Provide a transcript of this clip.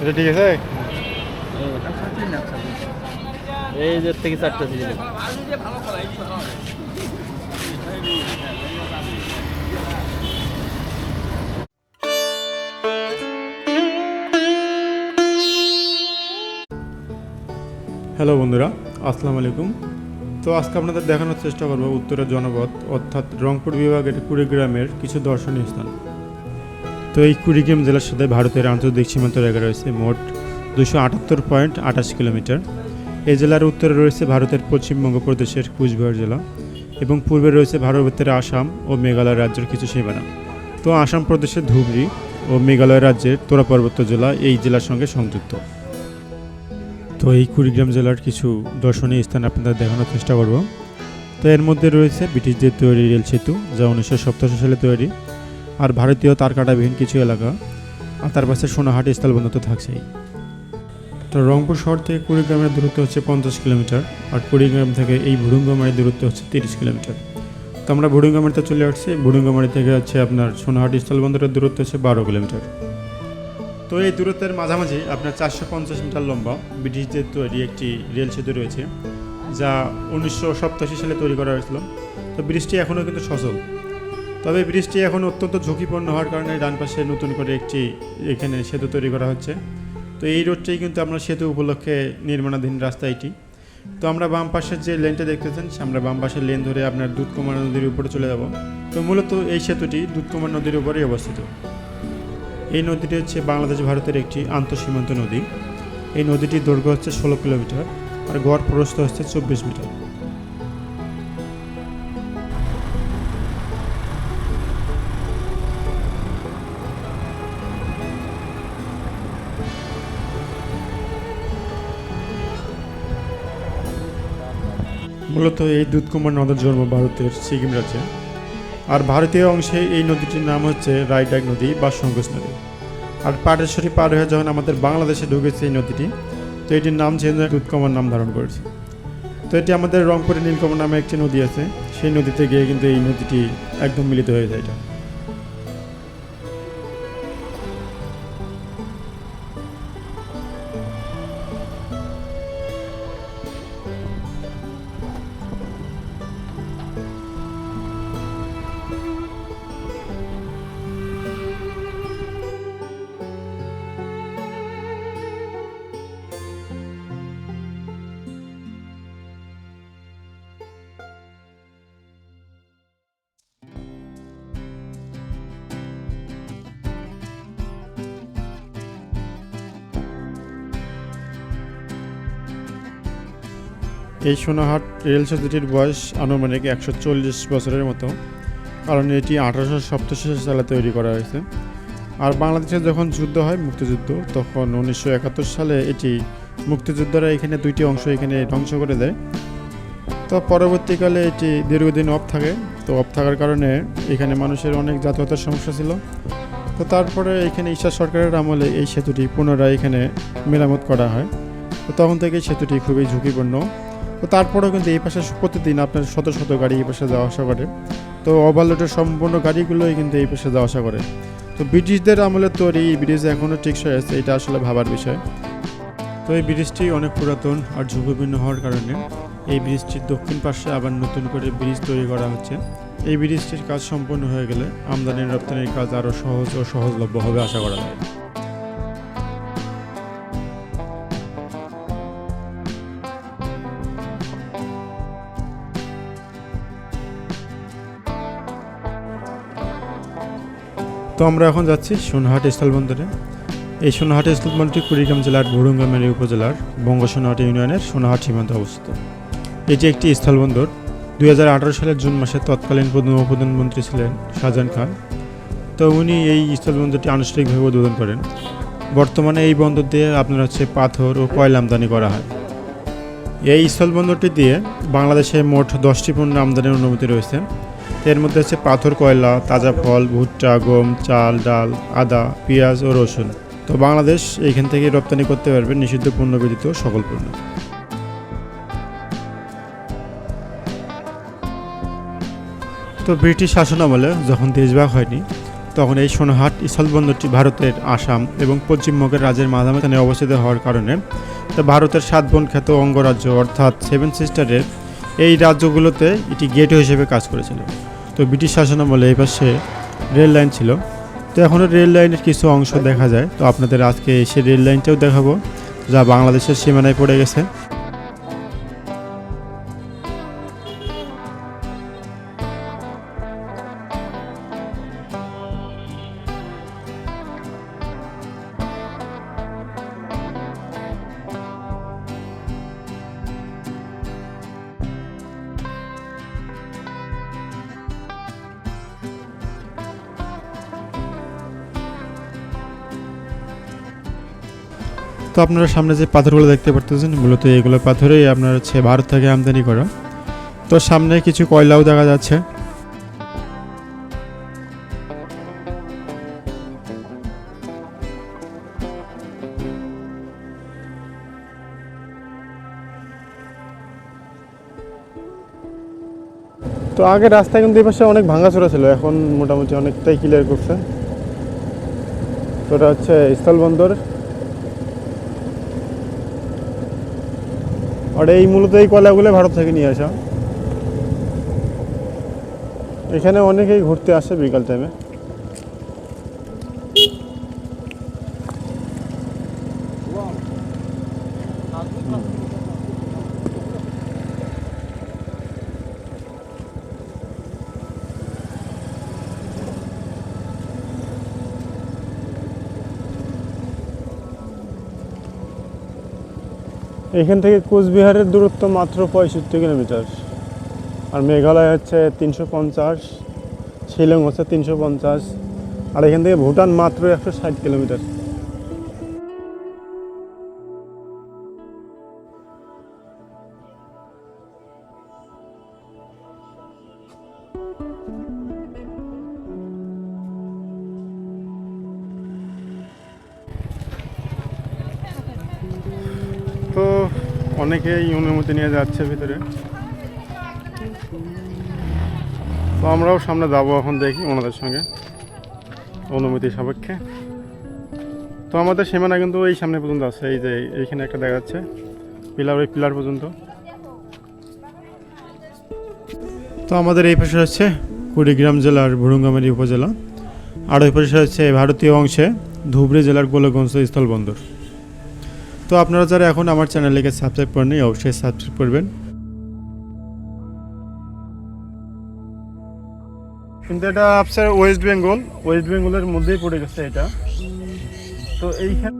এটা ঠিক আছে? এই যে থেকে চারটা সিজন হ্যালো বন্ধুরা আসসালামু আলাইকুম। তো আজকে আপনাদের দেখানোর চেষ্টা করব উত্তরের জনপদ, অর্থাৎ রংপুর বিভাগের কুড়িগ্রামের কিছু দর্শনীয় স্থান। তো এই কুড়িগ্রাম জেলার সাথে ভারতের আন্তর্জাতিক সীমান্ত রেখা রয়েছে মোট দুশো আটাত্তর পয়েন্ট আঠাশ কিলোমিটার। এই জেলার উত্তরে রয়েছে ভারতের পশ্চিমবঙ্গ প্রদেশের কুচবিহার জেলা এবং পূর্বে রয়েছে ভারতের আসাম ও মেঘালয় রাজ্যের কিছু সীমানা। তো আসাম প্রদেশের ধুবড়ি ও মেঘালয় রাজ্যের তোরা পর্বত্য জেলা এই জেলার সঙ্গে সংযুক্ত। তো এই কুড়িগ্রাম জেলার কিছু দর্শনীয় স্থান আপনাদের দেখানোর চেষ্টা করব। তো এর মধ্যে রয়েছে ব্রিটিশদের তৈরি রেল সেতু, যা উনিশশো সালে তৈরি। আর ভারতীয় তার কাটাবিহীন কিছু এলাকা, আর তার পাশে সোনাহাটি স্থলবন্ধ তো থাকছেই। তো রংপুর শহর থেকে কুড়িগ্রামের দূরত্ব হচ্ছে পঞ্চাশ কিলোমিটার, আর কুড়িগ্রাম থেকে এই ভুড়ুঙ্গামারির দূরত্ব হচ্ছে তিরিশ কিলোমিটার। তো আমরা ভুড়ুঙ্গামারিতে চলে আসছি। ভুড়ুঙ্গামারি থেকে হচ্ছে আপনার সোনাহাটি স্থলবন্দরের দূরত্ব হচ্ছে বারো কিলোমিটার। তো এই দূরত্বের মাঝামাঝি আপনার চারশো পঞ্চাশ মিটার লম্বা ব্রিটিশদের তৈরি একটি রেল সেতু রয়েছে, যা উনিশশো সালে তৈরি করা হয়েছিল। তো ব্রিজটি এখনও কিন্তু সচল। তবে ব্রিজটি এখন অত্যন্ত ঝুঁকিপূর্ণ হওয়ার কারণে ডান পাশে নতুন করে একটি এখানে সেতু তৈরি করা হচ্ছে। তো এই রোডটাই কিন্তু আপনার সেতু উপলক্ষে নির্মাণাধীন রাস্তা এটি। তো আমরা বাম পাশের যে লেনটা দেখতেছেন, আমরা বাম পাশের লেন ধরে আপনার দুধকুমার নদীর উপরে চলে যাব। তো মূলত এই সেতুটি দুধকুমার নদীর উপরেই অবস্থিত। এই নদীটি হচ্ছে বাংলাদেশ ভারতের একটি আন্তঃসীমান্ত নদী। এই নদীটির দৈর্ঘ্য হচ্ছে ষোলো কিলোমিটার আর গড় প্রস্থ হচ্ছে চব্বিশ মিটার। মূলত এই দুধকুমার নদের জন্ম ভারতের সিকিম রাজ্যে। আর ভারতীয় অংশে এই নদীটির নাম হচ্ছে রায়ডাক নদী বা সঙ্গোস নদী। আর পাটেশ্বরী পার হয়ে যখন আমাদের বাংলাদেশে ঢুকেছে এই নদীটি, তো এটির নাম চেঞ্জ উৎকমার নাম ধারণ করেছে। তো এটি আমাদের রংপুরে নীলকমল নামে একটি নদী আছে। সেই নদীতে গিয়ে কিন্তু এই নদীটি একদম মিলিত হয়ে যায় এটা। এই সোনাহাট রেল সেতুটির বয়স আনুমানিক একশো চল্লিশ বছরের মতো, কারণ এটি আঠারোশো সপ্তাশি সালে তৈরি করা হয়েছে। আর বাংলাদেশে যখন যুদ্ধ হয়, মুক্তিযুদ্ধ, তখন উনিশশো একাত্তর সালে এটি মুক্তিযোদ্ধারা এখানে দুইটি অংশ এখানে ধ্বংস করে দেয়। তো পরবর্তীকালে এটি দীর্ঘদিন অফ থাকে। তো অফ থাকার কারণে এখানে মানুষের অনেক যাতায়াতের সমস্যা ছিল। তো তারপরে এখানে ঈশ্বর সরকারের আমলে এই সেতুটি পুনরায় এখানে মেরামত করা হয়। তো তখন থেকে সেতুটি খুবই ঝুঁকিপূর্ণ। তো তারপরেও কিন্তু এই পাশে প্রতিদিন আপনার শত শত গাড়ি এই পাশে যাওয়া আসা করে। তো ওভারলোডের সম্পূর্ণ গাড়িগুলোই কিন্তু এই পাশে যাওয়া আসা করে। তো ব্রিটিশদের আমলে তৈরি এই ব্রিজ এখনও টিকসই আছে, এটা আসলে ভাবার বিষয়। তো এই ব্রিজটি অনেক পুরাতন আর ঝুঁকিপূর্ণ হওয়ার কারণে এই ব্রিজটির দক্ষিণ পাশে আবার নতুন করে ব্রিজ তৈরি করা হচ্ছে। এই ব্রিজটির কাজ সম্পূর্ণ হয়ে গেলে আমদানি রপ্তানির কাজ আরও সহজ ও সহজলভ্য হবে, আশা করা যায়। তো আমরা এখন যাচ্ছি সোনাহাট স্থলবন্দরে এই সোনাহাট স্থলবন্দরটি কুড়িগ্রাম জেলার ভুরুঙ্গামারি উপজেলার বঙ্গ সোনাহাট ইউনিয়নের সোনাহাট সীমান্তে অবস্থিত। এটি একটি স্থলবন্দর দুই হাজার আঠারো সালের জুন মাসে তৎকালীন প্রধান প্রধানমন্ত্রী ছিলেন শাহজাহান খান। তো উনি এই স্থলবন্দরটি আনুষ্ঠানিকভাবে উদ্বোধন করেন। বর্তমানে এই বন্দর দিয়ে আপনার হচ্ছে পাথর ও কয়লা আমদানি করা হয়। এই স্থলবন্দরটি দিয়ে বাংলাদেশে মোট দশটি পণ্য আমদানির অনুমতি রয়েছে। এর মধ্যে হচ্ছে পাথর, কয়লা, তাজা ফল, ভুট্টা, গম, চাল, ডাল, আদা, পেঁয়াজ ও রসুন। তো বাংলাদেশ এইখান থেকে রপ্তানি করতে পারবে নিষিদ্ধ পণ্য ব্যতীত সকল পণ্য। তো ব্রিটিশ শাসন আমলে যখন দেশভাগ হয়নি, তখন এই সোনাহাট স্থলবন্দরটি ভারতের আসাম এবং পশ্চিমবঙ্গের রাজ্যের মাঝামাঝি অবস্থিত হওয়ার কারণে, তো ভারতের সাত বন খ্যাত অঙ্গরাজ্য অর্থাৎ সেভেন সিস্টারের এই রাজ্যগুলোতে এটি গেট হিসেবে কাজ করেছিল। তো ব্রিটিশ শাসনামলে এই পাশে রেল লাইন ছিল। তো এখনও রেল লাইনের কিছু অংশ দেখা যায়। তো আপনাদের আজকে সেই রেল লাইনটাও দেখাবো, যা বাংলাদেশের সীমানায় পড়ে গেছে। তো আপনারা সামনে যে পাথরগুলো দেখতে পারতেছেন, মূলত এগুলো পাথরেই আপনার হচ্ছে ভারত থেকে আমদানি করা। তো সামনে কিছু কয়লাও দেখা যাচ্ছে। তো আগে রাস্তা কিন্তু এই পাশে অনেক ভাঙাচোরা ছিল, এখন মোটামুটি অনেকটাই ক্লিয়ার করছে। তো এটা হচ্ছে স্থলবন্দর। আর এই মূলত এই কলাগুলো ভারত থেকে নিয়ে আসা। এখানে অনেকেই ঘুরতে আসে বিকাল টাইমে এখান থেকে কোচবিহারের দূরত্ব মাত্র পঁয়ষট্টি কিলোমিটার। আর মেঘালয় হচ্ছে তিনশো পঞ্চাশ, শিলং হচ্ছে তিনশো পঞ্চাশ, আর এখান থেকে ভুটান মাত্র একশো ষাট কিলোমিটার। অনেকেই অনুমতি নিয়ে যাচ্ছে ভিতরে। তো আমরাও সামনে যাব এখন দেখি ওনাদের সঙ্গে, অনুমতি সাপেক্ষে। তো আমাদের সীমানা কিন্তু এই সামনে পর্যন্ত আছে, এই যে এইখানে একটা দেখা যাচ্ছে, পিলার, ওই পিলার পর্যন্ত। তো আমাদের এই পাশে হচ্ছে কুড়িগ্রাম জেলার ভুরুঙ্গামারি উপজেলা, আর ওই পাশে হচ্ছে ভারতীয় অংশে ধুবড়ী জেলার গোলগঞ্জ স্থলবন্দর। তো আপনারা যারা এখন আমার চ্যানেলকে সাবস্ক্রাইব করেনি অবশ্যই সাবস্ক্রাইব করবেন। কিন্তু এটা আপনার ওয়েস্ট বেঙ্গল ওয়েস্ট বেঙ্গলের মধ্যেই পড়ে গেছে এটা। তো এইখানে